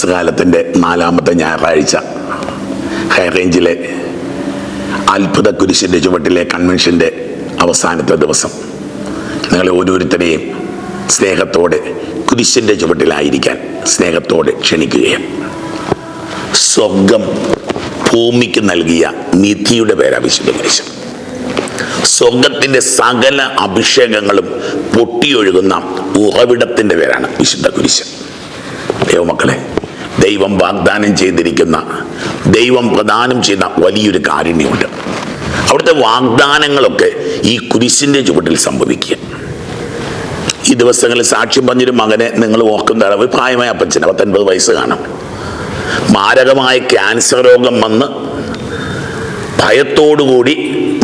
തപസ്കാലത്തിന്റെ നാലാമത്തെ ഞായറാഴ്ച. ഹൈറേഞ്ചിലെ അത്ഭുത കുരിശിന്റെ ചുവട്ടിലെ കൺവെൻഷന്റെ അവസാനത്തെ ദിവസം. നിങ്ങളെ ഓരോരുത്തരെയും സ്നേഹത്തോടെ കുരിശിന്റെ ചുവട്ടിലായിരിക്കാൻ സ്നേഹത്തോടെ ക്ഷണിക്കുകയാണ്. സ്വർഗം ഭൂമിക്ക് നൽകിയ നിധിയുടെ പേരാ വിശുദ്ധ കുരിശം. സ്വർഗത്തിന്റെ സകല അഭിഷേകങ്ങളും പൊട്ടിയൊഴുകുന്ന ഉറവിടത്തിന്റെ പേരാണ് വിശുദ്ധ കുരിശ്. ദൈവമക്കളെ ദൈവം വാഗ്ദാനം ചെയ്തിരിക്കുന്ന ദൈവം പ്രദാനം ചെയ്ത വലിയൊരു കാരുണ്യമുണ്ട്. അവിടുത്തെ വാഗ്ദാനങ്ങളൊക്കെ ഈ കുരിശിന്റെ ചുവട്ടിൽ സംഭവിക്കുക. ഈ ദിവസങ്ങളിൽ സാക്ഷ്യം പറഞ്ഞൊരു മകനെ നിങ്ങൾ ഓർക്കുന്ന ഒരു പ്രായമായ അപ്പച്ചൻ പത്തൊൻപത് വയസ്സ് കാണും. മാരകമായ ക്യാൻസർ രോഗം വന്ന് ഭയത്തോടുകൂടി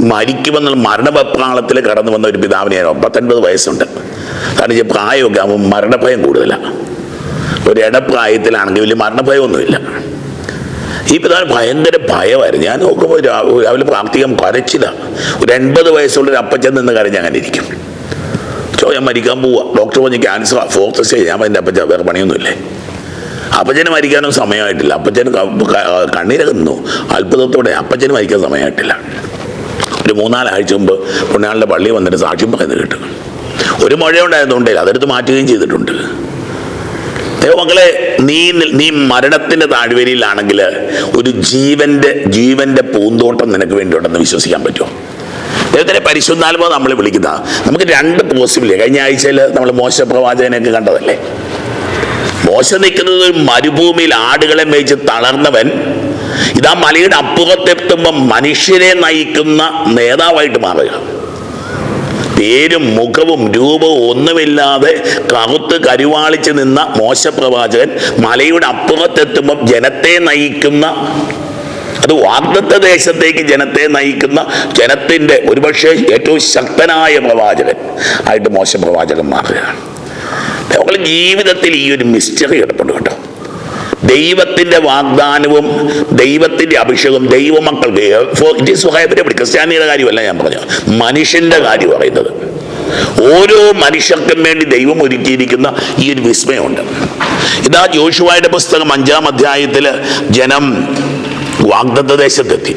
മരിക്കുമെന്നുള്ള മരണപ്രാളത്തിൽ കടന്നു വന്ന ഒരു പിതാവിനെയാണ് പത്തൊൻപത് വയസ്സുണ്ട്. കാരണം പ്രായമൊക്കെ ആകുമ്പോൾ മരണഭയം കൂടുതലാണ് ഒരു ഇടപ്രായത്തിലാണെങ്കിൽ വലിയ മരണഭയമൊന്നുമില്ല. ഈ പിതാവ് ഭയങ്കര ഭയമായിരുന്നു. ഞാൻ നോക്കുമ്പോൾ രാവിലെ പ്രാർത്ഥിക്കാൻ കരച്ചില്ല ഒരു എൺപത് വയസ്സുള്ള ഒരു അപ്പച്ചൻ നിന്ന് കരഞ്ഞ് അങ്ങനെ ഇരിക്കും. ചോ ഞാൻ മരിക്കാൻ പോവാ. ഡോക്ടർ പറഞ്ഞ് ക്യാൻസർ ഫോർത്ത് സ്റ്റേജ് ഞാൻ എന്റെ അപ്പച്ച വേറെ പണിയൊന്നുമില്ലേ? അപ്പച്ചന് മരിക്കാനും സമയമായിട്ടില്ല. അപ്പച്ചന് കണ്ണീരൊക്കെ നിന്നു. അത്ഭുതത്തോടെ അപ്പച്ചന് മരിക്കാൻ സമയമായിട്ടില്ല. ഒരു മൂന്നാലാഴ്ച മുമ്പ് പുണ്യാളുടെ പള്ളി വന്നിട്ട് സാക്ഷ്യം പറയുന്നത് കേട്ടു. ഒരു മഴ ഉണ്ടായതുകൊണ്ടേ അതെടുത്ത് മാറ്റുകയും ചെയ്തിട്ടുണ്ട്. ദൈവമക്കളെ നീ നീ മരണത്തിന്റെ താഴ്വരയിലാണെങ്കിൽ ഒരു ജീവന്റെ ജീവന്റെ പൂന്തോട്ടം നിനക്ക് വേണ്ടിയുണ്ടെന്ന് വിശ്വസിക്കാൻ പറ്റുമോ? ദൈവത്തിനെ പരിശുദ്ധാത്മാവ് നമ്മൾ വിളിക്കുന്ന നമുക്ക് രണ്ട് പോസിബിലിറ്റി കഴിഞ്ഞ ആഴ്ചയിൽ നമ്മൾ മോശ പ്രവാചകനെയൊക്കെ കണ്ടതല്ലേ? മോശ നിൽക്കുന്നത് ഒരു മരുഭൂമിയിൽ ആടുകളെ മേയിച്ച് തളർന്നവൻ ഇതാ മലയുടെ അപ്പുറത്തെത്തുമ്പോൾ മനുഷ്യരെ നയിക്കുന്ന നേതാവായിട്ട് മാറുക പേരും മുഖവും രൂപവും ഒന്നുമില്ലാതെ കറുത്ത് കരുവാളിച്ച് നിന്ന മോശപ്രവാചകൻ മലയുടെ അപ്പുറത്തെത്തുമ്പോൾ ജനത്തെ നയിക്കുന്ന അത് വാഗ്ദത്ത ദേശത്തേക്ക് ജനത്തെ നയിക്കുന്ന ജനത്തിന്റെ ഒരുപക്ഷെ ഏറ്റവും ശക്തനായ പ്രവാചകൻ ആയിട്ട് മോശപ്രവാചകൻ മാറുകയാണ് അവളുടെ ജീവിതത്തിൽ ഈ ഒരു മിസ്റ്ററി ഇടപെടും കേട്ടോ. ദൈവത്തിന്റെ വാഗ്ദാനവും ദൈവത്തിന്റെ അഭിഷേകവും ദൈവമക്കൾക്ക് ഇറ്റ് ഈസ് ക്രിസ്ത്യാനിയുടെ കാര്യമല്ല ഞാൻ പറഞ്ഞു മനുഷ്യന്റെ കാര്യം പറയുന്നത്. ഓരോ മനുഷ്യർക്കും വേണ്ടി ദൈവം ഒരുക്കിയിരിക്കുന്ന ഈ ഒരു വിസ്മയമുണ്ട്. ഇതാ ജോഷുവായുടെ പുസ്തകം അഞ്ചാം അധ്യായത്തിൽ ജനം വാഗ്ദത്ത ദേശത്തെത്തി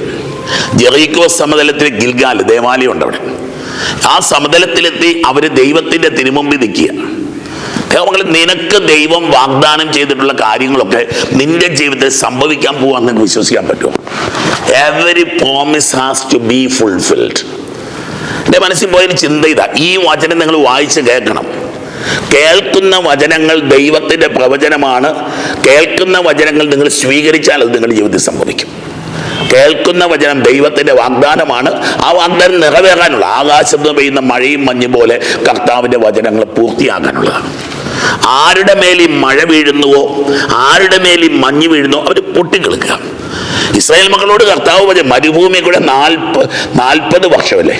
ജെറീക്കോ സമതലത്തിൽ ഗിൽഗാൽ ദേവാലയം ഉണ്ട് അവിടെ. ആ സമതലത്തിലെത്തി അവർ ദൈവത്തിന്റെ തിരുമുമ്പിൽ നിൽക്കുക. ദൈവമക്കളെ നിനക്ക് ദൈവം വാഗ്ദാനം ചെയ്തിട്ടുള്ള കാര്യങ്ങളൊക്കെ നിന്റെ ജീവിതത്തിൽ സംഭവിക്കാൻ പോകാൻ നിനക്ക് വിശ്വസിക്കാൻ പറ്റുമോ? Every promise has to be fulfilled എന്റെ മനസ്സിൽ പോയൊരു ചിന്ത ഇതാ. ഈ വചനം നിങ്ങൾ വായിച്ച് കേൾക്കണം. കേൾക്കുന്ന വചനങ്ങൾ ദൈവത്തിന്റെ പ്രവചനമാണ്. കേൾക്കുന്ന വചനങ്ങൾ നിങ്ങൾ സ്വീകരിച്ചാൽ അത് നിങ്ങളുടെ ജീവിതത്തിൽ സംഭവിക്കും. കേൾക്കുന്ന വചനം ദൈവത്തിന്റെ വാഗ്ദാനമാണ്. ആ വാഗ്ദാനം നിറവേറാനുള്ള ആകാശത്ത് പെയ്യുന്ന മഴയും മഞ്ഞും പോലെ കർത്താവിന്റെ വചനങ്ങൾ പൂർത്തിയാക്കാനുള്ളതാണ് ആരുടെ മേൽ മഴ വീഴുന്നുവോ ആരുടെ മേൽ ഈ മഞ്ഞ് വീഴുന്നുവോ അവർ പൊട്ടിക്കളിക്കുക ഇസ്രായേൽ മക്കളോട് കർത്താവ് പറഞ്ഞ മരുഭൂമി കൂടെ നാൽപ്പ നാൽപ്പത് വർഷമല്ലേ?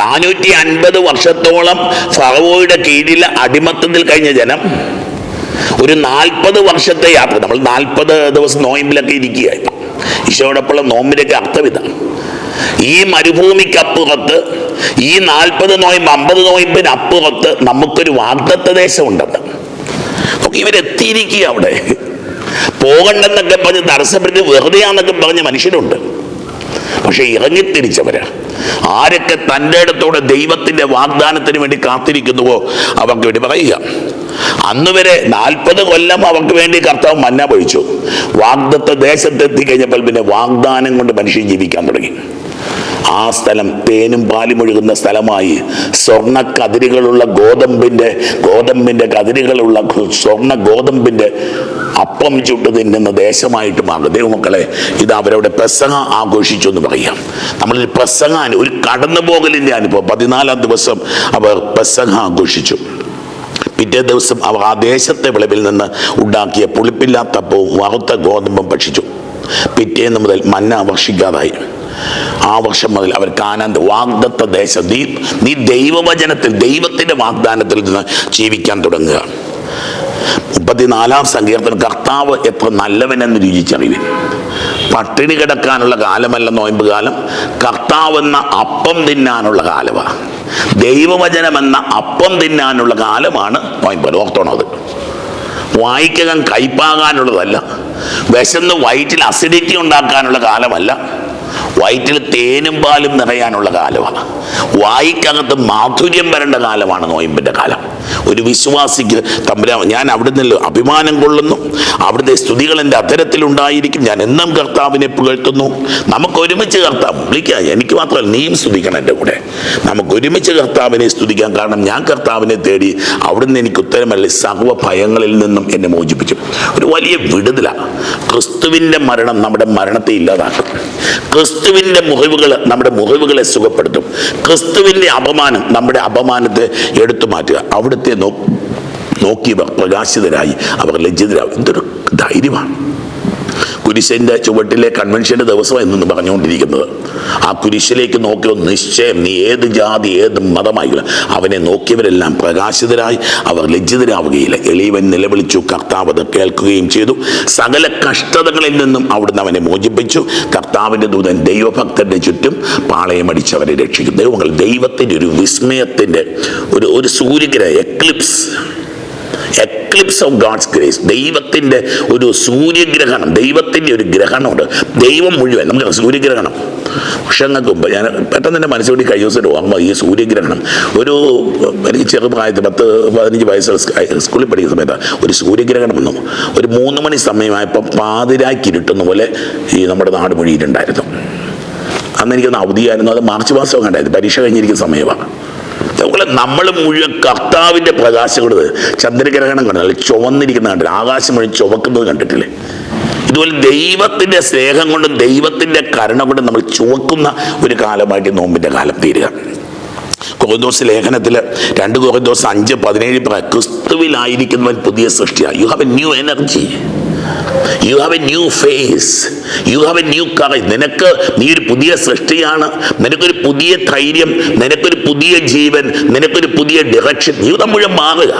നാനൂറ്റി അൻപത് വർഷത്തോളം ഫറവോയുടെ കീഴിൽ അടിമത്തത്തിൽ കഴിഞ്ഞ ജനം ഒരു നാൽപ്പത് വർഷത്തെ യാത്ര നമ്മൾ നാൽപ്പത് ദിവസം നോയമ്പിലൊക്കെ ഇരിക്കുകയായിരുന്നു ഈശോടൊപ്പമുള്ള നോമ്പിലൊക്കെ അർത്ഥം ഇതാണ്. ഈ മരുഭൂമിക്കപ്പുറത്ത് ഈ നാൽപ്പത് നോയമ്പ് അമ്പത് നോയമ്പിന് അപ്പുറത്ത് നമുക്കൊരു വാഗ്ദത്ത ദേശമുണ്ടെന്ന് നോക്കി ഇവരെത്തിയിരിക്കുക അവിടെ. പോകണ്ടെന്നൊക്കെ പറഞ്ഞ് തടസ്സപ്പെടുത്തി വെറുതെയാന്നൊക്കെ പറഞ്ഞ മനുഷ്യരുണ്ട്. പക്ഷെ ഇറങ്ങിത്തിരിച്ചവര് ആരൊക്കെ തന്റെ ഇടത്തോടെ ദൈവത്തിന്റെ വാഗ്ദാനത്തിന് വേണ്ടി കാത്തിരിക്കുന്നുവോ അവർക്ക് വേണ്ടി പറയുക. അന്ന് വരെ നാൽപ്പത് കൊല്ലം അവർക്ക് വേണ്ടി കർത്താവ് മന്ന പൊഴിച്ചു. വാഗ്ദത്ത ദേശത്തെത്തി കഴിഞ്ഞപ്പോൾ പിന്നെ വാഗ്ദാനം കൊണ്ട് മനുഷ്യൻ ജീവിക്കാൻ തുടങ്ങി. ആ സ്ഥലം തേനും പാലും ഒഴുകുന്ന സ്ഥലമായി. സ്വർണ കതിരുകളുള്ള ഗോതമ്പിന്റെ ഗോതമ്പിന്റെ കതിരുകളുള്ള സ്വർണ സ്വർണ ഗോതമ്പിന്റെ അപ്പം ചുട്ട് തിന്നുന്ന ദേശമായിട്ട് മാറും ദൈവമക്കളെ ഇത് അവരവിടെ പ്രസംഗ ആഘോഷിച്ചു എന്ന് പറയാം. നമ്മളൊരു പ്രസംഗ ഒരു കടന്നു പോകലിന്റെ അനുഭവം. പതിനാലാം ദിവസം അവർ പ്രസംഗ ആഘോഷിച്ചു. പിറ്റേ ദിവസം അവർ ആ ദേശത്തെ വിളവിൽ നിന്ന് ഉണ്ടാക്കിയ പുളിപ്പില്ലാത്തപ്പവും വറുത്ത ഗോതമ്പും ഭക്ഷിച്ചു. പിറ്റേന്ന് മുതൽ മന്ന വർഷിക്കാതായി ആ വർഷം മുതൽ അവർ കാനാന്ത് വാഗ്ദത്ത ദേശം. നീ നീ ദൈവവചനത്തിൽ ദൈവത്തിന്റെ വാഗ്ദാനത്തിൽ നിന്ന് ജീവിക്കാൻ തുടങ്ങുക. മുപ്പത്തിനാലാം സങ്കീർത്തനം കർത്താവ് എത്ര നല്ലവനെന്ന് രുചിച്ചറിവിൻ. പട്ടിണി കിടക്കാനുള്ള കാലമല്ല നോയമ്പ് കാലം. കർത്താവ് എന്ന അപ്പം തിന്നാനുള്ള കാലമാണ് ദൈവവചനമെന്ന അപ്പം തിന്നാനുള്ള കാലമാണ് നോയമ്പ് ഓർത്തോണം അത്? വായിക്കകം കയ്പാകാനുള്ളതല്ല. വിശന്ന് വയറ്റിൽ അസിഡിറ്റി ഉണ്ടാക്കാനുള്ള കാലമല്ല. വയറ്റിൽ തേനും പാലും നിറയാനുള്ള കാലമാണ്. വായിക്കകത്ത് മാധുര്യം വരേണ്ട കാലമാണ് നോയമ്പിന്റെ കാലം. ഒരു വിശ്വാസിക്ക് തമ്പുരാ ഞാൻ അവിടുന്ന് അഭിമാനം കൊള്ളുന്നു. അവിടുത്തെ സ്തുതികൾ എന്റെ അത്തരത്തിലുണ്ടായിരിക്കും ഞാൻ എന്നും കർത്താവിനെ പുകഴ്ത്തുന്നു. നമുക്ക് ഒരുമിച്ച് കർത്താവ് വിളിക്കാം എനിക്ക് മാത്രമല്ല നീയും സ്തുതിക്കണം എന്റെ കൂടെ. നമുക്ക് ഒരുമിച്ച് കർത്താവിനെ സ്തുതിക്കാം. കാരണം ഞാൻ കർത്താവിനെ തേടി അവിടുന്ന് എനിക്ക് ഉത്തരമല്ല? സർവ ഭയങ്ങളിൽ നിന്നും എന്നെ മോചിപ്പിച്ചു. ഒരു വലിയ വിടുതലാണ്. ക്രിസ്തുവിന്റെ മരണം നമ്മുടെ മരണത്തെ ഇല്ലാതാക്കും ക്രിസ്തുവിന്റെ മുറിവുകൾ നമ്മുടെ മുറിവുകളെ സുഖപ്പെടുത്തും. ക്രിസ്തുവിന്റെ അപമാനം നമ്മുടെ അപമാനത്തെ എടുത്തു മാറ്റുക. അവിടുത്തെ നോക്കിയവർ പ്രകാശിതരായി അവർ ലജ്ജിതരാകും എന്തൊരു ധൈര്യമാണ്. കുരിശിന്റെ ചുവട്ടിലെ കൺവെൻഷന്റെ ദിവസം എന്നു പറഞ്ഞുകൊണ്ടിരിക്കുന്നത്. ആ കുരിശിലേക്ക് നോക്കിയോ നിശ്ചയം നീ ഏത് ജാതി ഏത് മതമായില്ല. അവനെ നോക്കിയവരെല്ലാം പ്രകാശിതരായി അവർ ലജ്ജിതരാവുകയില്ല. എളിയവൻ നിലവിളിച്ചു കർത്താവ് അത് കേൾക്കുകയും ചെയ്തു. സകല കഷ്ടതകളിൽ നിന്നും അവിടുന്ന് അവനെ മോചിപ്പിച്ചു. കർത്താവിന്റെ ദൂതൻ ദൈവഭക്തന്റെ ചുറ്റും പാളയമടിച്ചവരെ രക്ഷിക്കും. ദൈവങ്ങൾ ദൈവത്തിന്റെ ഒരു വിസ്മയത്തിന്റെ ഒരു ഒരു സൂര്യഗ്രഹ eclipse eclipse of God's grace ദൈവത്തിന്റെ ഒരു സൂര്യഗ്രഹണം ദൈവത്തിന്റെ ഒരു ഗ്രഹണമുണ്ട്. ദൈവം മുഴുവൻ നമുക്ക് സൂര്യഗ്രഹണം. വർഷങ്ങൾക്ക് മുമ്പ് ഞാൻ പെട്ടെന്ന് എന്റെ മനസ്സിലൂടെ കഴിഞ്ഞ ദിവസം ഓർമ്മ ഈ സൂര്യഗ്രഹണം. ഒരു എനിക്ക് ചെറുപ്രായത്തിൽ പത്ത് പതിനഞ്ച് വയസ്സുള്ള സ്ക- സ്കൂളിൽ പഠിക്കുന്ന സമയത്ത് ഒരു സൂര്യഗ്രഹണം വന്നു. ഒരു മൂന്ന് മണി സമയമായപ്പോൾ പാതിരാക്കി ഇരുട്ടുന്ന പോലെ ഈ നമ്മുടെ നാട് മൊഴിയിലുണ്ടായിരുന്നു അന്ന് എനിക്കൊന്ന് അവധിയായിരുന്നു അത് മാർച്ച് മാസം കണ്ടായിരുന്നു പരീക്ഷ കഴിഞ്ഞിരിക്കുന്ന സമയമാണ്. അതുപോലെ നമ്മൾ മുഴുവൻ കർത്താവിന്റെ പ്രകാശം കൊടുത്ത് ചന്ദ്രഗ്രഹണം കണ്ടില്ല ചുവന്നിരിക്കുന്നത് കണ്ടില്ല ആകാശം മുഴുവൻ ചുവക്കുന്നത് കണ്ടിട്ടില്ലേ? ഇതുപോലെ ദൈവത്തിന്റെ സ്നേഹം കൊണ്ടും ദൈവത്തിന്റെ കരുണ കൊണ്ടും നമ്മൾ ചുവക്കുന്ന ഒരു കാലമായിട്ട് നോമ്പിന്റെ കാലം തീരുക. കൊറിന്തോസ് ലേഖനത്തിൽ രണ്ട് കൊറിന്തോസ് അഞ്ച് പതിനേഴ് ക്രിസ്തുവിലായിരിക്കുന്നവൻ പുതിയ സൃഷ്ടിയാണ്. You have a new energy you have a new face you have a new courage നിനക്ക് നീ ഒരു പുതിയ സൃഷ്ടിയാണ്. നിനക്കൊരു പുതിയ ധൈര്യം. നിനക്കൊരു പുതിയ ജീവൻ. നിനക്കൊരു പുതിയ ഡിറക്ഷൻ ജീവിതം മുഴുവൻ മാറുക.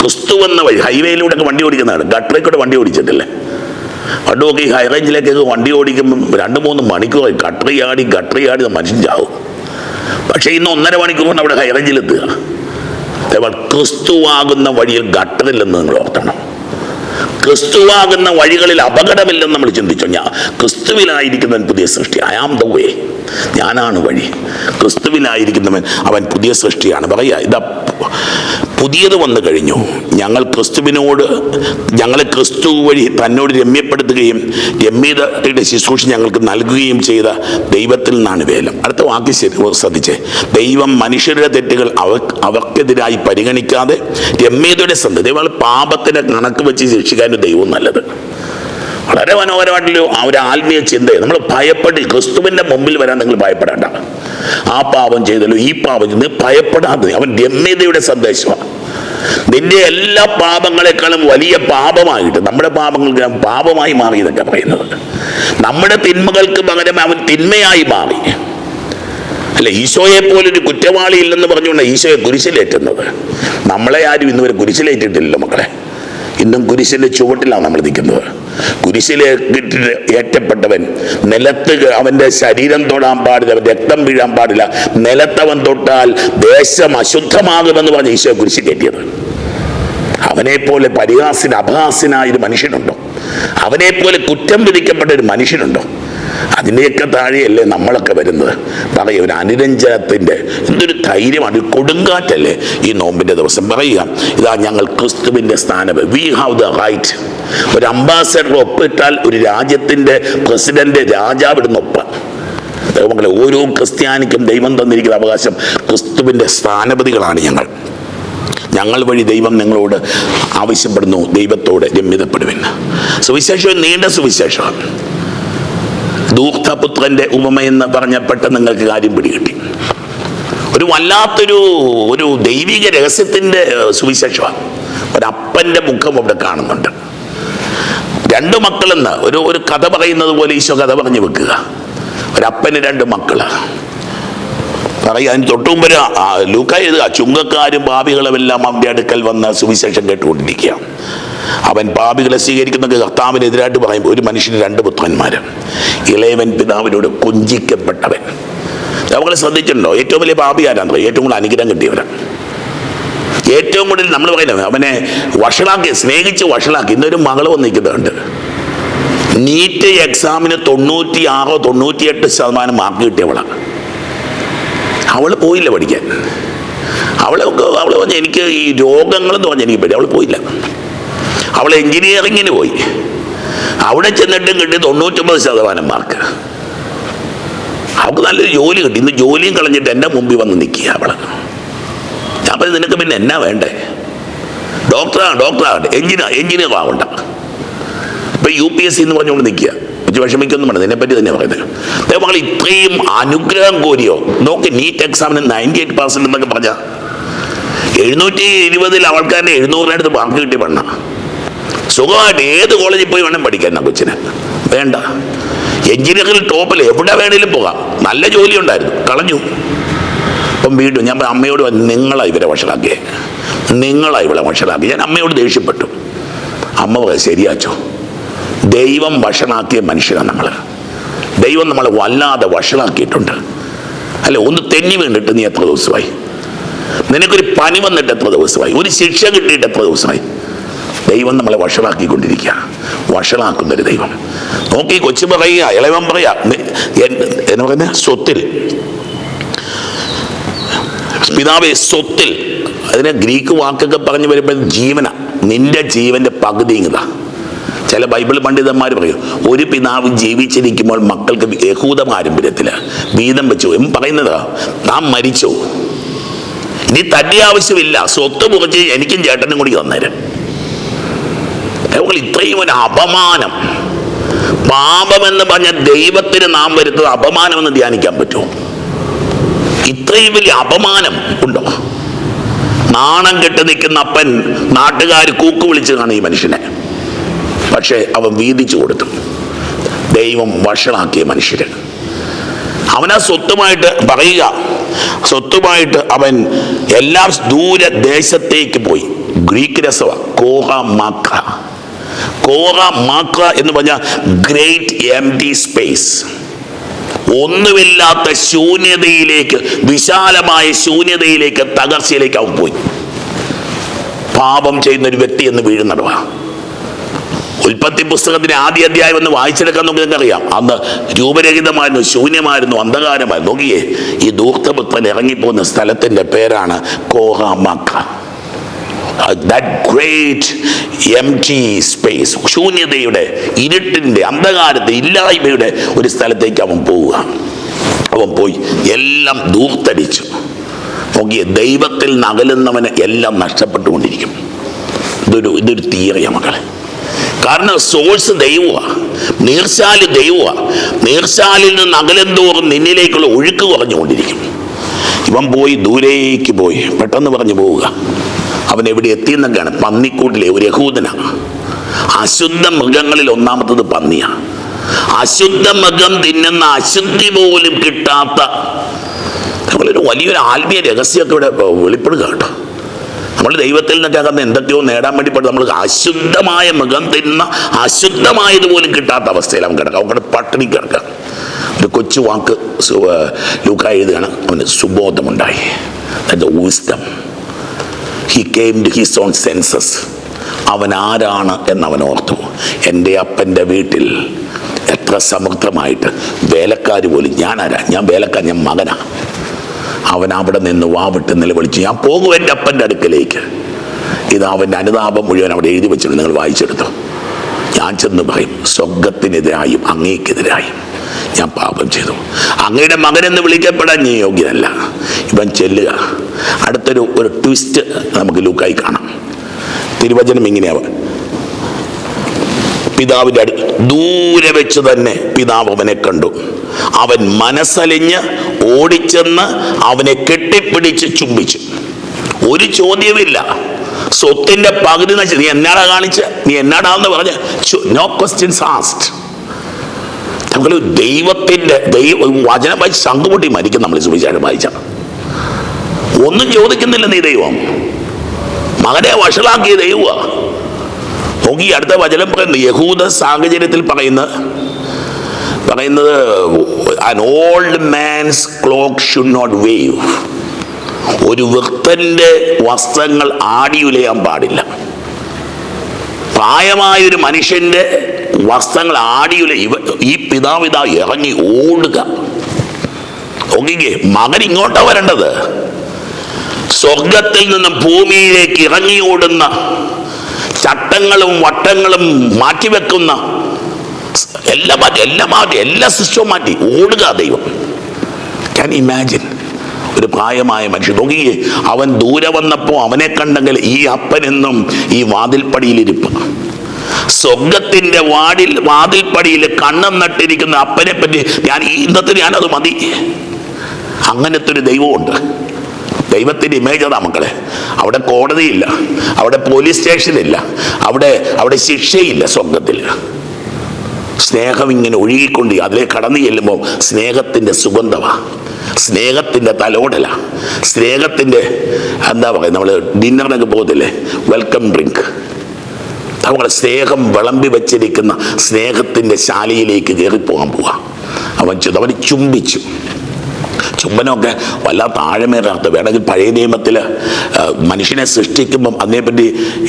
ക്രിസ്തു എന്ന വഴി ഹൈവേയിലൂടെ ഒക്കെ വണ്ടി ഓടിക്കുന്നതാണ്. ഗട്ടറിൽ കൂടെ വണ്ടി ഓടിച്ചിട്ടില്ലേ? പണ്ടുമൊക്കെ ഈ ഹൈ റേഞ്ചിലേക്കൊക്കെ വണ്ടി ഓടിക്കുമ്പം രണ്ട് മൂന്ന് മണിക്കൂർ ഗട്ടറി ആടി ഗട്ടറി ആടി മനുഷ്യൻ ചാവും പക്ഷേ ഇന്ന് ഒന്നര മണിക്കൂർ കൊണ്ട് അവിടെ ഹൈ റേഞ്ചിലെത്തുക ക്രിസ്തുവാകുന്ന വഴിയിൽ ഗട്ടറില്ലെന്ന് നിങ്ങൾ ഓർത്തണം ക്രിസ്തുവാകുന്ന വഴികളിൽ അപകടമില്ലെന്ന് നമ്മൾ ചിന്തിച്ചു? ഞാൻ ക്രിസ്തുവിലായിരിക്കുന്നവൻ പുതിയ സൃഷ്ടി ഐ ആം ദ വേ ഞാനാണ് വഴി. ക്രിസ്തുവിലായിരിക്കുന്നവൻ അവൻ പുതിയ സൃഷ്ടിയാണ്. പറയുക ഇതാ പുതിയത് വന്നു കഴിഞ്ഞു. ഞങ്ങൾ ക്രിസ്തുവിനോട് ഞങ്ങളെ ക്രിസ്തു വഴി തന്നോട് രമ്യപ്പെടുത്തുകയും രമ്യതയുടെ ശുശ്രൂഷ ഞങ്ങൾക്ക് നൽകുകയും ചെയ്ത ദൈവത്തിൽ നിന്നാണ് വേലം. അടുത്ത വാക്യം ശരി ശ്രദ്ധിച്ചേ. ദൈവം മനുഷ്യരുടെ തെറ്റുകൾ അവ അവർക്കെതിരായി പരിഗണിക്കാതെ രമ്യതയുടെ സന്ധി. ദൈവം പാപത്തിന് കണക്ക് വെച്ച് ശിക്ഷിക്കാനും ദൈവം നല്ലത്. വളരെ മനോഹരമായിട്ടുള്ള ആ ഒരു ആത്മീയ ചിന്തയെ. നമ്മൾ ഭയപ്പെട്ട് ക്രിസ്തുവിന്റെ മുമ്പിൽ വരാൻ നിങ്ങൾ ഭയപ്പെടേണ്ട. ആ പാപം ചെയ്തല്ലോ ഈ പാപം ചെയ്ത് ഭയപ്പെടാതെ അവൻ രമ്യതയുടെ സന്ദേശമാണ്. നിന്റെ എല്ലാ പാപങ്ങളെക്കാളും വലിയ പാപമായിട്ട് നമ്മുടെ പാപങ്ങൾക്ക് അവൻ പാപമായി മാറി എന്നൊക്കെ പറയുന്നത്. നമ്മുടെ തിന്മകൾക്ക് പകരം അവൻ തിന്മയായി മാറി. അല്ല ഈശോയെ പോലൊരു കുറ്റവാളി ഇല്ലെന്ന് പറഞ്ഞുകൊണ്ട് ഈശോയെ കുരിശിലേറ്റുന്നത്. നമ്മളെ ആരും ഇന്നുവരെ കുരിശിലേറ്റിട്ടില്ലല്ലോ മക്കളെ. ഇന്നും കുരിശിന്റെ ചുവട്ടിലാണ് നമ്മൾ നിൽക്കുന്നത്. കുരിശിലെ ഏറ്റപ്പെട്ടവൻ നിലത്ത് അവന്റെ ശരീരം തൊടാൻ പാടില്ല രക്തം വീഴാൻ പാടില്ല. നിലത്തവൻ തൊട്ടാൽ ദേശം അശുദ്ധമാകുമെന്ന് പറഞ്ഞ് ഈശോ കുരിശി കയറ്റിയത്. അവനെ പോലെ പരിഹാസിന് അപഹാസിനായ ഒരു മനുഷ്യനുണ്ടോ? പോലെ കുറ്റം വിധിക്കപ്പെട്ട ഒരു മനുഷ്യനുണ്ടോ? അതിന്റെയൊക്കെ താഴെയല്ലേ നമ്മളൊക്കെ വരുന്നത്? പറയുക ഒരു അനുരഞ്ജനത്തിന്റെ എന്തൊരു ധൈര്യമാണ് ഒരു കൊടുങ്കാറ്റല്ലേ ഈ നോമ്പിന്റെ ദിവസം. പറയുക ഇതാ ഞങ്ങൾ ക്രിസ്തുവിന്റെ സ്ഥാനം വി ഹാവ് ദ റൈറ്റ് ഒരു അംബാസഡർ ഒപ്പിട്ടാൽ ഒരു രാജ്യത്തിന്റെ പ്രസിഡന്റ് രാജാവ് ഒപ്പ്. ദൈവങ്ങളെ ഓരോ ക്രിസ്ത്യാനിക്കും ദൈവം തന്നിരിക്കുന്ന അവകാശം ക്രിസ്തുവിന്റെ സ്ഥാനപതികളാണ് ഞങ്ങൾ. ഞങ്ങൾ വഴി ദൈവം നിങ്ങളോട് ആവശ്യപ്പെടുന്നു ദൈവത്തോട് രമ്യതപ്പെടുവിൻ. സുവിശേഷം നീണ്ട സുവിശേഷമാണ്. ദൂർത്തപുത്രന്റെ ഉപമയെന്ന് പറഞ്ഞപ്പെട്ട് നിങ്ങൾക്ക് കാര്യം പിടികിട്ടി. ഒരു വല്ലാത്തൊരു ഒരു ദൈവിക രഹസ്യത്തിന്റെ സുവിശേഷമാണ്. ഒരപ്പന്റെ മുഖം അവിടെ കാണുന്നുണ്ട്. രണ്ട് മക്കളെന്ന് ഒരു ഒരു കഥ പറയുന്നത് പോലെ ഈശോ കഥ പറഞ്ഞു വെക്കുക. ഒരപ്പന് രണ്ട് മക്കൾ. പറയുക അതിന് തൊട്ടും വരെ ലൂക്ക എഴുതുക. ചുങ്കക്കാരും ഭാവികളുമെല്ലാം അവന്റെ അടുക്കൽ വന്ന് സുവിശേഷം കേട്ടുകൊണ്ടിരിക്കുക അവൻ പാപികളെ സ്വീകരിക്കുന്ന കർത്താവിനെതിരായിട്ട് പറയും. ഒരു മനുഷ്യന് രണ്ട് പുത്രന്മാർ ഇളയവൻ പിതാവിനോട് കൊഞ്ചിക്കപ്പെട്ടവൻ. നമ്മൾ ശ്രദ്ധിച്ചിട്ടുണ്ടോ? ഏറ്റവും വലിയ പാപി ആരാണ് ഏറ്റവും കൂടുതൽ അനുഗ്രഹം കിട്ടിയവരാണ് ഏറ്റവും കൂടുതൽ നമ്മൾ പറയുന്നത് അവനെ വഷളാക്കി സ്നേഹിച്ച് വഷളാക്കി. ഇന്നൊരു മകൾ വന്നിരിക്കുന്നുണ്ട് നീറ്റ് എക്സാമിന് തൊണ്ണൂറ്റി ആറോ തൊണ്ണൂറ്റിയെട്ട് ശതമാനം മാർക്ക് കിട്ടിയവളാണ് അവൾ പോയില്ല പഠിക്കാൻ. അവൾ അവൾ പറഞ്ഞ എനിക്ക് ഈ രോഗങ്ങളെന്ന് പറഞ്ഞ എനിക്ക് പറ്റി അവൾ പോയില്ല. അവൾ എഞ്ചിനീയറിങ്ങിന് പോയി. അവിടെ ചെന്നിട്ടും കിട്ടി തൊണ്ണൂറ്റൊമ്പത് ശതമാനം മാർക്ക്. അവൾക്ക് നല്ലൊരു ജോലി കിട്ടി. ഇന്ന് ജോലിയും കളഞ്ഞിട്ട് എന്റെ മുമ്പിൽ വന്ന് നിൽക്കുക അവൾ ഞാൻ പറഞ്ഞു നിനക്ക് പിന്നെ എന്നാ വേണ്ടേ? ഡോക്ടറാണ് ഡോക്ടറാകട്ടെ എഞ്ചിനീയർ എഞ്ചിനീയർ ആവണ്ട. ഇപ്പൊ യു പി എസ് സി എന്ന് പറഞ്ഞുകൊണ്ട് നിൽക്കുക. കുറച്ച് വിഷമിക്കൊന്നും വേണ്ട. ഇതിനെപ്പറ്റി തന്നെ പറയുന്നത്. മകൾ ഇത്രയും അനുഗ്രഹം കോരിയോ? നോക്ക് നീറ്റ് എക്സാമിന് നയന്റി എയ്റ്റ് പെർസെന്റ് എന്നൊക്കെ പറഞ്ഞ എഴുന്നൂറ്റി ഇരുപതിൽ അവൾക്കാരുടെ എഴുന്നൂറിനടുത്ത് മാർക്ക് കിട്ടി പെണ്ണ. സുഖമായിട്ട് ഏത് കോളേജിൽ പോയി വേണം പഠിക്കാൻ ആ കൊച്ചിന്? വേണ്ട. എഞ്ചിനീയറിംഗ് ടോപ്പിൽ എവിടെ വേണേലും പോകാം. നല്ല ജോലി ഉണ്ടായിരുന്നു. കളഞ്ഞു. അപ്പം വീണ്ടും ഞാൻ അമ്മയോട് പറഞ്ഞു, നിങ്ങളാ ഇവരെ വഷളാക്കിയേ. നിങ്ങളാ ഇവളെ വഷളാക്കി ഞാൻ അമ്മയോട് ദേഷ്യപ്പെട്ടു. അമ്മ പറയും ശരിയാച്ചോ. ദൈവം വഷളാക്കിയ മനുഷ്യനാണ് നമ്മൾ ദൈവം നമ്മളെ വല്ലാതെ വഷളാക്കിയിട്ടുണ്ട്. അല്ലെ? ഒന്ന് തെന്നി വീണ്ടിട്ട് നീ എത്ര ദിവസമായി? നിനക്കൊരു പനി വന്നിട്ട് എത്ര ദിവസമായി? ഒരു ശിക്ഷ കിട്ടിയിട്ട് എത്ര ദിവസമായി? ദൈവം നമ്മളെ വഷളാക്കിക്കൊണ്ടിരിക്കുക. വഷളാക്കുന്നൊരു ദൈവം. നോക്കി കൊച്ചു പറയുക ഇളവൻ പറയുക എന്നെ പറയുന്ന? സ്വത്തിൽ. പിതാവെ സ്വത്തിൽ. അതിന് ഗ്രീക്ക് വാക്കൊക്കെ പറഞ്ഞു വരുമ്പോൾ ജീവന. നിന്റെ ജീവന്റെ പകുതി ഇങ്ങതാ. ചില ബൈബിൾ പണ്ഡിതന്മാർ പറയും ഒരു പിതാവ് ജീവിച്ചിരിക്കുമ്പോൾ മക്കൾക്ക് യഹൂദ പാരമ്പര്യത്തിൽ വീതം വെച്ചു. എന്ന് പറയുന്നതാ നാം മരിച്ചു. ഇനി തന്റെ ആവശ്യമില്ല. സ്വത്ത് പുറച്ച് എനിക്കും ചേട്ടനും കൂടി തന്നേരം. ഇത്രയും ഒരു അപമാനം. പാപമെന്ന് പറഞ്ഞ ദൈവത്തിന് നാം വരുന്നത് അപമാനമെന്ന് ധ്യാനിക്കാൻ പറ്റുമോ? ഇത്രയും വലിയ അപമാനം ഉണ്ടോ? നാണം കെട്ട് നിൽക്കുന്ന അപ്പൻ നാട്ടുകാർ കൂക്ക് വിളിച്ചു കാണും ഈ മനുഷ്യനെ. പക്ഷേ അവൻ വീതിച്ചു കൊടുത്തു. ദൈവം വഷളാക്കിയ മനുഷ്യര്. അവനാ സ്വത്തുമായിട്ട് പറയുക. സ്വത്തുമായിട്ട് അവൻ എല്ലാ ദൂരദേശത്തേക്ക് പോയി. ഗ്രീക്ക് രസവ. കോഹ മാക്ക കോഹ മാക്ക എന്ന് പറഞ്ഞ ഗ്രേറ്റ് എം ടി സ്പേസ്. ഒന്നുമില്ലാത്ത ശൂന്യതയിലേക്ക് വിശാലമായ ശൂന്യതയിലേക്ക് തകർച്ചയിലേക്ക് അവൻ പോയി. പാപം ചെയ്യുന്ന ഒരു വ്യക്തി എന്ന് വീഴുന്നടവാ. ഉൽപ്പത്തി പുസ്തകത്തിന്റെ ആദ്യ അധ്യായം ഒന്ന് വായിച്ചെടുക്കാൻ നമുക്ക് നിങ്ങൾക്കറിയാം. അന്ന് രൂപരഹിതമായിരുന്നു ശൂന്യമായിരുന്നു അന്ധകാരമായിരുന്നു. നോക്കിയേ ഈ ദൂർത്തപുത്രൻ ഇറങ്ങിപ്പോകുന്ന സ്ഥലത്തിന്റെ പേരാണ് കോഹാമാക്ക that great empty space ശൂന്യതയുടെ ഇരുട്ടിന്റെ അന്ധകാരത്തെ ഇല്ലായ്മയുടെ ഒരു സ്ഥലത്തേക്ക് അവൻ പോവുക. അവൻ പോയി എല്ലാം ദൂർത്തടിച്ചു നോക്കിയ ദൈവത്തിൽ നകലുന്നവന് എല്ലാം നഷ്ടപ്പെട്ടുകൊണ്ടിരിക്കും. ഇതൊരു ഇതൊരു തീയറിയ മക്കളെ. കാരണം സോഴ്സ് ദൈവമാണ് നീർച്ചാൽ ദൈവമാണ് നീർച്ചാലിൽ നിന്ന് അകലെന്തോറും നിന്നിലേക്കുള്ള ഒഴുക്ക് കുറഞ്ഞുകൊണ്ടിരിക്കും. ഇവൻ പോയി ദൂരേക്ക് പോയി പെട്ടെന്ന് പറഞ്ഞു പോവുക. അവൻ എവിടെ എത്തിയെന്നൊക്കെയാണ്. പന്നിക്കൂട്ടിലെ ഒരു യഹൂദനാണ് അശുദ്ധ മൃഗങ്ങളിൽ ഒന്നാമത്തത് പന്നിയാണ് അശുദ്ധ മൃഗം തിന്നുന്ന അശുദ്ധി പോലും കിട്ടാത്ത നമ്മളൊരു വലിയൊരു ആത്മീയ രഹസ്യമൊക്കെ ഇവിടെ വെളിപ്പെടുക കേട്ടോ. നമ്മൾ ദൈവത്തിൽ നിന്നൊക്കെ അകന്ന് എന്തൊക്കെയോ നേടാൻ വേണ്ടി നമ്മൾ അശുദ്ധമായ മൃഗം തിന്ന അശുദ്ധമായതുപോലും കിട്ടാത്ത അവസ്ഥയിൽ അവൻ കിടക്കാം അവൻ പട്ടിണി കിടക്കാം ഒരു കൊച്ചു വാക്ക് ലൂക്ക എഴുതുകയാണ്. അവന് സുബോധമുണ്ടായി. ഊസ്തം he came to his own senses അവൻ ആരാണ് എന്നവൻ ഓർത്തു എന്റെ അപ്പന്റെ വീട്ടിൽ എത്ര സമഗ്രമായിട്ട് വേലക്കാർ പോലും ഞാനാരാ? ഞാൻ വേലക്കാർ ഞാൻ മകനാ. അവൻ അവിടെ നിന്ന് വാവിട്ട് നിലവിളിച്ചു. ഞാൻ പോകും എന്റെ അപ്പന്റെ അടുക്കലേക്ക്. ഇത് അവന്റെ അനുതാപം മുഴുവൻ അവിടെ എഴുതി വെച്ചിട്ടുണ്ട്. നിങ്ങൾ വായിച്ചെടുത്തു. ഞാൻ ചെന്ന് പറയും സ്വർഗത്തിനെതിരായും അങ്ങേക്കെതിരായും ഞാൻ പാപം ചെയ്തു. അങ്ങയുടെ മകനെന്ന് വിളിക്കപ്പെടാൻ ഞാൻ യോഗ്യനല്ല. ഇവൻ ചെല്ലുക. അടുത്തൊരു ഒരു ട്വിസ്റ്റ് നമുക്ക് ലൂക്കായി കാണാം. തിരുവചനം ഇങ്ങനെയാവും പിതാവിന്റെ അടു ദൂരെ വെച്ച് തന്നെ പിതാവ് അവനെ കണ്ടു. അവൻ മനസ്സലിഞ്ഞ് ഓടിച്ചെന്ന് അവനെ കെട്ടിപ്പിടിച്ച് ചുംബിച്ചു. ഒരു ചോദ്യമില്ല സ്വത്തിന്റെ പകുതി നശിച്ചു. നീ എന്നാടാ കാണിച്ച്? നീ എന്നാടാന്ന് പറഞ്ഞ് നോ ക്വസ്റ്റ്യൻസ് ആസ്റ്റ് നമ്മൾ ദൈവത്തിന്റെ ദൈവ വചനം വായിച്ച് മരിക്കും. നമ്മൾ സുവിശേഷം വായിച്ച ഒന്നും ചോദിക്കുന്നില്ല നീ ദൈവം. മകനെ വഷളാക്കിയ ദൈവ. നോക്കി അടുത്ത വചനം പറയുന്നു. യഹൂദ സാഹചര്യത്തിൽ പറയുന്ന പറയുന്നത് old man's cloak should not wave ഒരു വൃത്തന്റെ വസ്ത്രങ്ങൾ ആടിയുലയാൻ പാടില്ല. പ്രായമായൊരു മനുഷ്യന്റെ വസ്ത്രങ്ങൾ ആടിയുല ഇവ ഈ പിതാവിതാ ഇറങ്ങി ഓടുക. നോക്കിക്കേ മകൻ ഇങ്ങോട്ടാ വരേണ്ടത്. സ്വർഗത്തിൽ നിന്ന് ഭൂമിയിലേക്ക് ഇറങ്ങി ഓടുന്ന ചട്ടങ്ങളും വട്ടങ്ങളും മാറ്റിവെക്കുന്ന എല്ലാം മാറ്റി എല്ലാം മാറ്റി എല്ലാ സിസ്റ്റവും മാറ്റി ഓടുക ദൈവം. ക്യാൻ ഇമാജിൻ ഒരു പ്രായമായ മനുഷ്യൻ. നോക്കിയേ അവൻ ദൂരെ വന്നപ്പോൾ അവനെ കണ്ടെങ്കിൽ ഈ അപ്പനെന്നും ഈ വാതിൽപ്പടിയിലിരിപ്പ്. സ്വർഗത്തിന്റെ വാടിൽ വാതിൽപ്പടിയിൽ കണ്ണം നട്ടിരിക്കുന്ന അപ്പനെ പറ്റി ഞാൻ ഇന്നത്തെ ഞാനത് മതി. അങ്ങനത്തെ ഒരു ദൈവമുണ്ട്. ദൈവത്തിന്റെ ഇമേജ് അതാ മക്കളെ. അവിടെ കോടതിയില്ല അവിടെ പോലീസ് സ്റ്റേഷനില്ല അവിടെ അവിടെ ശിക്ഷയില്ല സ്വർഗത്തിൽ. സ്നേഹം ഇങ്ങനെ ഒഴുകിക്കൊണ്ട് അതിലെ കടന്നു ചെല്ലുമ്പോൾ സ്നേഹത്തിന്റെ സുഗന്ധമാണ് സ്നേഹത്തിന്റെ തലോടല സ്നേഹത്തിന്റെ എന്താ പറയുക നമ്മൾ ഡിന്നറിനൊക്കെ പോകത്തില്ലേ? Welcome drink. നമ്മളെ സ്നേഹം വിളമ്പി വെച്ചിരിക്കുന്ന സ്നേഹത്തിന്റെ ശാലയിലേക്ക് കയറിപ്പോകാൻ പോവാം. അവൻ അവന് ചുംബിച്ചു. ചുംബനമൊക്കെ വല്ലാത്ത ആഴമേറത്ത് വേണമെങ്കിൽ പഴയ നിയമത്തിൽ മനുഷ്യനെ സൃഷ്ടിക്കുമ്പം അതിനെപ്പറ്റി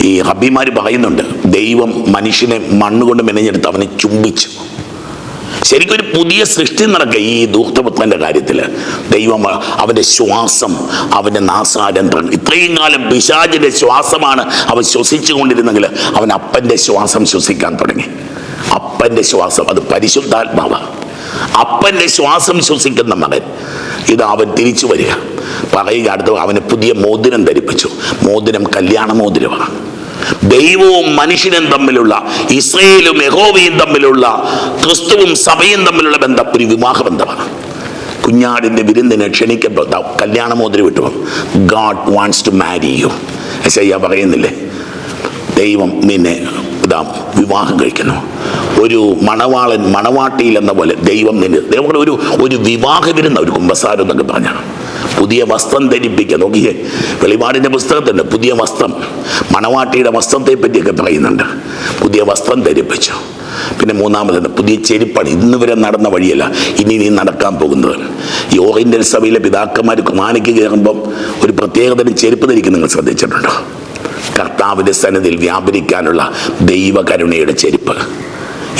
ഈ ഹബിമാർ പറയുന്നുണ്ട്. ദൈവം മനുഷ്യനെ മണ്ണുകൊണ്ട് മെനഞ്ഞെടുത്ത് അവനെ ചുംബിച്ചു. ശരിക്കും ഒരു പുതിയ സൃഷ്ടി നടക്കുക ഈ ദൂർത്തപുത്രന്റെ കാര്യത്തിൽ ദൈവം അവന്റെ ശ്വാസം അവന്റെ നാസാരന്ധ്രം ഇത്രയും കാലം പിശാചിന്റെ ശ്വാസമാണ് അവൻ ശ്വസിച്ചു കൊണ്ടിരുന്നെങ്കിൽ അവൻ അപ്പന്റെ ശ്വാസം ശ്വസിക്കാൻ തുടങ്ങി. അപ്പന്റെ ശ്വാസം അത് പരിശുദ്ധാത്മാവാണ് അപ്പന്റെ ശ്വാസം ശ്വസിക്കുന്ന മകൻ. ഇത് അവൻ തിരിച്ചു വരിക. പറയുക അടുത്ത അവന് പുതിയ മോതിരം ധരിപ്പിച്ചു. മോതിരം കല്യാണ മോതിരമാണ്. ദൈവവും മനുഷ്യനും തമ്മിലുള്ള ഇസ്രയേലും യഹോവയും തമ്മിലുള്ള ക്രിസ്തുവും സഭയും തമ്മിലുള്ള ബന്ധം ഒരു വിവാഹ ബന്ധമാണ്. കുഞ്ഞാടിന്റെ വിരുന്നിനെ ക്ഷണിക്കപ്പെട്ട കല്യാണ മോതിരം വിട്ടു God wants to marry you പറയുന്നില്ലേ? ദൈവം നിന്നെ ഇതാ വിവാഹം കഴിക്കുന്നു. ഒരു മണവാളൻ മണവാട്ടിയിൽ എന്ന പോലെ ദൈവം നിന്നെ ദൈവം ഒരു ഒരു വിവാഹ വിരുന്ന ഒരു കുമ്പസാരം എന്നൊക്കെ പറഞ്ഞാണ് പുതിയ വസ്ത്രം ധരിപ്പിക്കുക. നോക്കിയേ വെളിപാടിന്റെ പുസ്തകത്തിന്റെ പുതിയ വസ്ത്രം മണവാട്ടിയുടെ വസ്ത്രത്തെ പറ്റിയൊക്കെ പറയുന്നുണ്ട്. പുതിയ വസ്ത്രം ധരിപ്പിച്ചു. പിന്നെ മൂന്നാമത് പുതിയ ചെരുപ്പാണ് ഇന്ന് വരെ നടന്ന വഴിയല്ല. ഇനി നീ നടക്കാൻ പോകുന്നത്. ഈ ഓറിയന്റൽ സഭയിലെ പിതാക്കന്മാർ കുമാനയ്ക്ക് കയറുമ്പം ഒരു പ്രത്യേകതരം ചെരുപ്പ് ധരിക്കും നിങ്ങൾ ശ്രദ്ധിച്ചിട്ടുണ്ടോ? കർത്താവിന്റെ സന്നദ്ധിയിൽ വ്യാപരിക്കാനുള്ള ദൈവകരുണയുടെ ചെരുപ്പ്.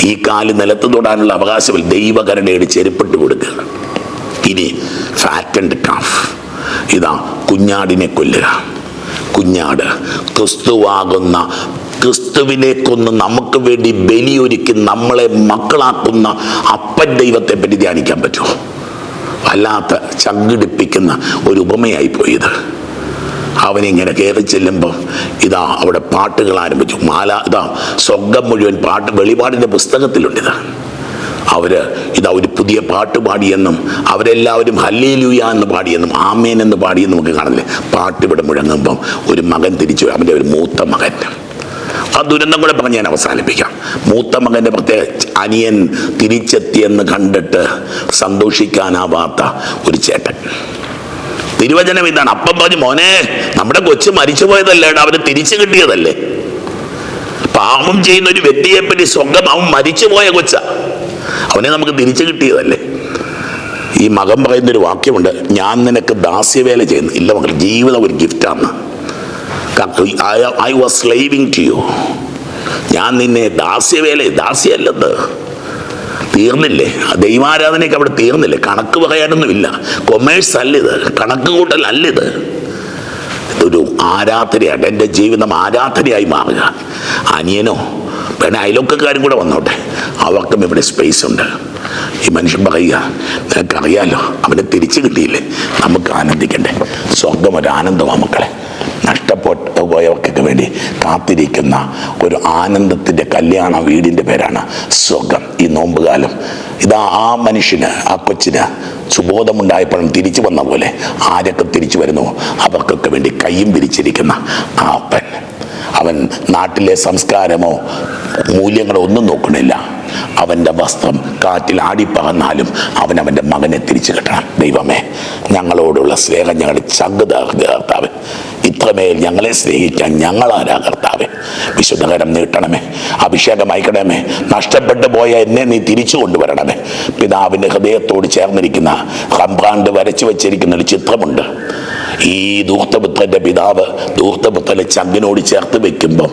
ഈ കാൽ നിലത്ത് തൊടാനുള്ള അവകാശമിൽ ദൈവകരുണയുടെ ചെരുപ്പിട്ട് കൊടുക്കുക. ഇനി ഫാറ്റ് ആൻഡ് കാഫ് ഇതാ കുഞ്ഞാടിനെ കൊല്ലുക. കുഞ്ഞാട് ക്രിസ്തുവാകുന്ന ക്രിസ്തുവിനെ കൊന്ന് നമുക്ക് വേണ്ടി ബലിയൊരുക്കി നമ്മളെ മക്കളാക്കുന്ന അപ്പൻ ദൈവത്തെ പറ്റി ധ്യാനിക്കാൻ പറ്റുമോ? വല്ലാത്ത ചങ്കിടിപ്പിക്കുന്ന ഒരു ഉപമയായി പോയത് അവനിങ്ങനെ കയറി ചെല്ലുമ്പോൾ ഇതാ അവിടെ പാട്ടുകൾ ആരംഭിച്ചു. മാല ഇതാ സ്വർഗം മുഴുവൻ പാട്ട് വെളിപാടിന്റെ പുസ്തകത്തിലുണ്ട് ഇതാ. അവർ ഇതാ ഒരു പുതിയ പാട്ട് പാടിയെന്നും അവരെല്ലാവരും ഹല്ലേലൂയ എന്ന് പാടിയെന്നും ആമേൻ എന്ന് പാടിയെന്നും നമുക്ക് കാണുന്നില്ലേ? പാട്ട് ഇവിടെ മുഴങ്ങുമ്പം ഒരു മകൻ തിരിച്ചു. അവന്റെ ഒരു മൂത്ത മകൻ. ആ ദുരന്തം കൂടെ പറഞ്ഞ് ഞാൻ അവസാനിപ്പിക്കാം. മൂത്ത മകന്റെ പ്രത്യേക അനിയൻ തിരിച്ചെത്തിയെന്ന് കണ്ടിട്ട് സന്തോഷിക്കാനാവാത്ത ഒരു ചേട്ടൻ. തിരുവചനം ഇതാണ്. അപ്പം പറഞ്ഞു മോനെ നമ്മുടെ കൊച്ചു മരിച്ചു പോയതല്ലേ അവന് തിരിച്ചു കിട്ടിയതല്ലേ? പാപം ചെയ്യുന്ന ഒരു വ്യക്തിയെ പറ്റി സ്വന്തം അവൻ മരിച്ചു പോയ കൊച്ച. അവനെ നമുക്ക് തിരിച്ചു കിട്ടിയതല്ലേ? ഈ മകൻ പറയുന്നൊരു വാക്യമുണ്ട് ഞാൻ നിനക്ക് ദാസ്യവേല ചെയ്യുന്നു. ഇല്ല മകൾ ജീവിതം ഒരു ഗിഫ്റ്റാണ് ഐ വാസ് ടു യു ഞാൻ നിന്നെ ദാസ്യവേല ദാസ്യല്ലത് തീർന്നില്ലേ? ദൈവാരാധനയൊക്കെ അവിടെ തീർന്നില്ലേ? കണക്ക് പറയാനൊന്നുമില്ല. കൊമേഴ്സ് അല്ലിത്. കണക്ക് കൂട്ടൽ അല്ലിത്. ഇതൊരു ആരാധനയാണ്. എന്റെ ജീവിതം ആരാധനയായി മാറുക. അനിയനോ പിന്നെ അയലൊക്കെക്കാരും കൂടെ വന്നോട്ടെ. അവർക്കും ഇവിടെ സ്പേസ് ഉണ്ട്. ഈ മനുഷ്യൻ പറയുക നിനക്കറിയാലോ അവനെ തിരിച്ചു കിട്ടിയില്ലേ? നമുക്ക് ആനന്ദിക്കണ്ടേ? സ്വർഗം ഒരു ആനന്ദമാണ് മക്കളെ. നഷ്ടപ്പെട്ടു പോയവർക്കൊക്കെ വേണ്ടി കാത്തിരിക്കുന്ന ഒരു ആനന്ദത്തിന്റെ കല്യാണ വീടിന്റെ പേരാണ് സ്വർഗം. ഈ നോമ്പുകാലം ഇതാ ആ മനുഷ്യന് ആ കൊച്ചിന് സുബോധമുണ്ടായപ്പോഴും തിരിച്ചു വന്ന പോലെ ആരൊക്കെ തിരിച്ചു വരുന്നു? അവർക്കൊക്കെ വേണ്ടി കൈയും പിരിച്ചിരിക്കുന്ന ആ അപ്പൻ അവൻ നാട്ടിലെ സംസ്കാരമോ മൂല്യങ്ങളോ ഒന്നും നോക്കണില്ല അവന്റെ വസ്ത്രം കാറ്റിൽ ആടിപ്പകന്നാലും അവൻ അവന്റെ മകനെ തിരിച്ചു കിട്ടണം. ദൈവമേ ഞങ്ങളോടുള്ള സ്നേഹം ഞങ്ങളുടെ ചങ്ക് ഇത്രമേൽ ഞങ്ങളെ സ്നേഹിക്കാൻ ഞങ്ങളാരാ കർത്താവ്? വിശുദ്ധകരം നീട്ടണമേ അഭിഷേകം അയക്കണമേ നഷ്ടപ്പെട്ടു പോയ എന്നെ നീ തിരിച്ചു കൊണ്ടുവരണമേ. പിതാവിന്റെ ഹൃദയത്തോട് ചേർന്നിരിക്കുന്ന റംബ്രാണ്ട് വരച്ചു വച്ചിരിക്കുന്ന ഒരു ചിത്രമുണ്ട്. ഈ ദൂർത്തപുത്രന്റെ പിതാവ് ദൂർത്തപുത്രനെ ചങ്കിനോട് ചേർത്ത് വെക്കുമ്പം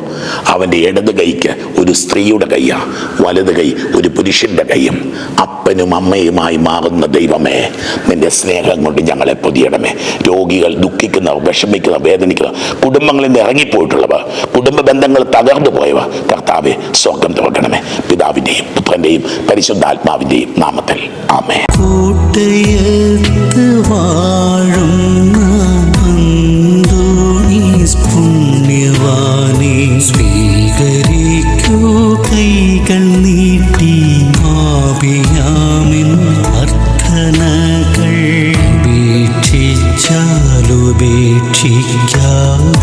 അവന്റെ ഇടത് കൈക്ക് ഒരു സ്ത്രീയുടെ കൈയാ വലത് കൈ ഒരു പുരുഷന്റെ കൈയും അപ്പനും അമ്മയുമായി മാറുന്ന ദൈവമേ നിന്റെ സ്നേഹം കൊണ്ട് ഞങ്ങളെ പൊതിയണമേ. രോഗികൾ ദുഃഖിക്കുന്നവർ വിഷമിക്കുന്നവർ വേദനിക്കുന്നവർ കുടുംബങ്ങളിൽ നിന്ന് ഇറങ്ങിപ്പോയിട്ടുള്ളവർ കുടുംബ ബന്ധങ്ങൾ തകർന്നു പോയവർ കർത്താവെ സ്വർഗം തുറക്കണമേ. പിതാവിന്റെയും പുത്രന്റെയും പരിശുദ്ധാത്മാവിന്റെയും നാമത്തിൽ. ആമേ കൂട്ടയത്ത് സ്വീകരിക്കൂ കൈകൾ നീട്ടി ആപിയാമിൻ അർത്ഥനകൾ ഉപേക്ഷിച്ചാലുപേക്ഷിക്കാതെ